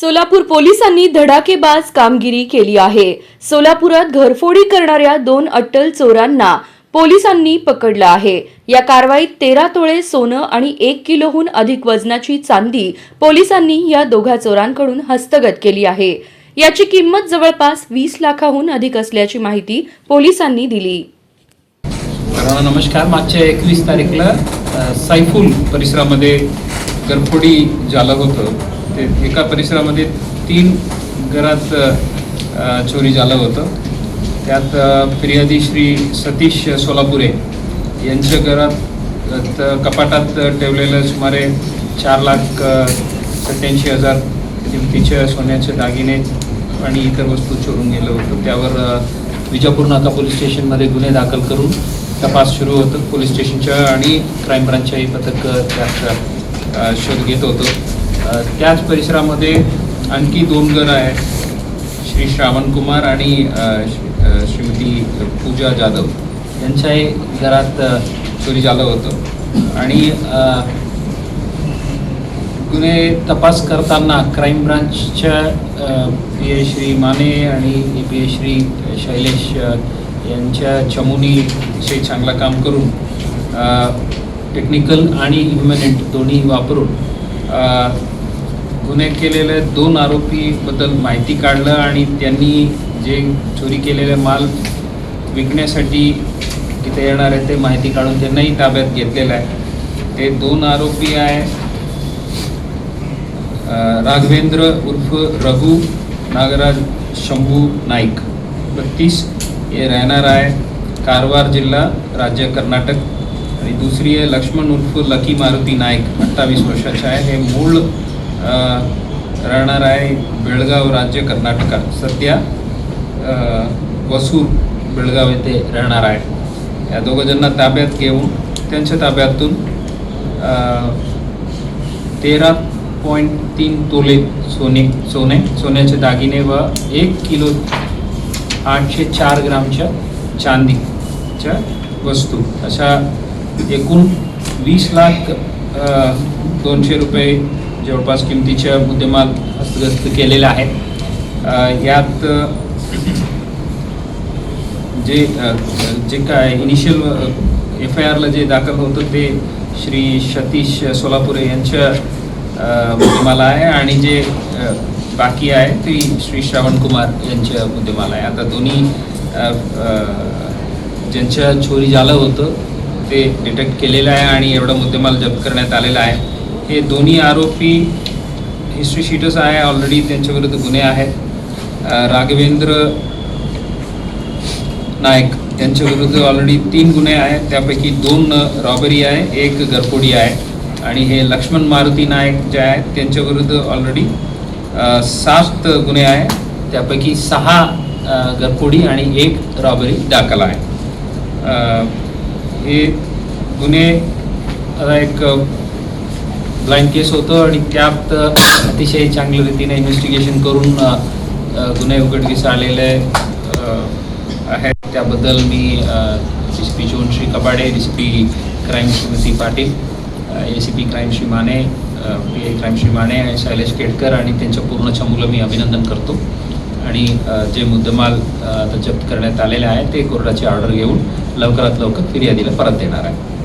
सोलापूर पोलिसांनी धडाकेबाज कामगिरी केली आहे. सोलापुरात घरफोडी करणाऱ्या दोन अट्टल चोरांना पोलिसांनी पकडलं आहे. या कारवाईत तेरा तोळे सोनं आणि एक किलोहून अधिक वजनाची चांदी पोलिसांनी या दोघा चोरांकडून हस्तगत केली आहे. याची किंमत जवळपास वीस लाखाहून अधिक असल्याची माहिती पोलिसांनी दिली. नमस्कार. मागच्या एकवीस तारीखला सायफुल परिसरामध्ये गरफोडी झालं होतं. ते एका परिसरामध्ये तीन घरात चोरी झालं होतं. त्यात फिर्यादी श्री सतीश सोलापुरे यांच्या घरात कपाटात ठेवलेलं सुमारे चार लाख सत्याऐंशी हजार किमतीच्या सोन्याचे दागिने आणि इतर वस्तू चोरून गेलं होतं. त्यावर विजापूर नाका पोलीस स्टेशनमध्ये गुन्हे दाखल करून तपास सुरू होतं. पोलीस स्टेशनच्या आणि क्राईम ब्रांचच्याही पथक त्यात शोध घेत होतं. त्याच परिसरामध्ये आणखी दोन घरं आहेत. श्री श्रावण कुमार आणि श्रीमती पूजा जाधव. यांच्याही घरात चोरी झालं होतं. आणि गुन्हे तपास करताना क्राईम ब्रांचच्या पी ए श्री माने आणि पी ए श्री शैलेश यांच्या चमुनी विषयी चांगलं काम करून टेक्निकल आणि ह्युमॅनिट दोन्ही वापरून गुन्हे केलेले दोन आरोपीबद्दल माहिती काढलं आणि त्यांनी जे चोरी केलेले माल विकण्यासाठी तिथे येणार आहे ते माहिती काढून त्यांनाही ताब्यात घेतलेलं आहे. ते दोन आरोपी आहे राघवेंद्र उर्फ रघु नागराज शंभू नाईक. बत्तीस हे राहणार आहे कारवार जिल्हा राज्य कर्नाटक. आणि दुसरी आहे लक्ष्मण उर्फ लकी मारुती नाईक अठ्ठावीस वर्षाचे आहे. हे मूळ राहणार आहे बेळगाव राज्य कर्नाटकात. सध्या वसूर बेळगाव येथे राहणार आहे. या दोघंजणांना ताब्यात घेऊन त्यांच्या ताब्यातून तेरा पॉईंट तीन तोले सोने सोने सोन्याचे दागिने व एक किलो आठशे चार ग्रामच्या चांदीच्या वस्तू. अशा एकूण वीस लाख दोनशे रुपये जवळपास किमतीच्या मुद्देमाल हस्तगस्त केलेल्या आहेत. यात जे जे काय इनिशियल एफ आय आरला जे दाखल होतं ते श्री सतीश सोलापुरे यांच्या मुद्देमाला मुद्देमाल आहे आणि जे बाकी आहे ते श्री श्रावण कुमार यांच्या मुद्देमाल आहे आता दोन्ही ज्यांच्या चोरी झालं होतं ते डिटेक्ट केलेलं आहे आणि एवढा मुद्देमाल जप्त करण्यात आलेला आहे. हे दोन्ही आरोपी हिस्ट्री शीटच आहे ऑलरेडी त्यांच्याविरुद्ध गुन्हे आहेत. राघवेंद्र नाईक यांच्या विरुद्ध ऑलरेडी तीन गुन्हे आहेत. त्यापैकी दोन रॉबरी आहे एक घरफोडी आहे. आणि हे लक्ष्मण मारुती नाईक जे आहेत त्यांच्या विरुद्ध ऑलरेडी सात गुन्हे आहे त्यापैकी सहा अ, घरफोडी आणि एक रॉबरी दाखल आहे. हे गुन्हे आता एक ब्लाइंड केस होतं आणि त्यात अतिशय चांगल्या रीतीने इन्व्हेस्टिगेशन करून गुन्हे उघडकीस आलेले आहेत. त्याबद्दल मी D C P Shri Kabade D C P crime Shrimati Patil A C P crime Shri Mane P I crime Shri Mane आणि शैलेश केडकर आणि त्यांच्या पूर्ण चमूला मी अभिनंदन करतो. आणि जे मुद्देमाल आता जप्त करण्यात आलेले आहे ते कोर्टाची ऑर्डर घेऊन लवकरात लवकर फिर्यादीला परत देणार आहे.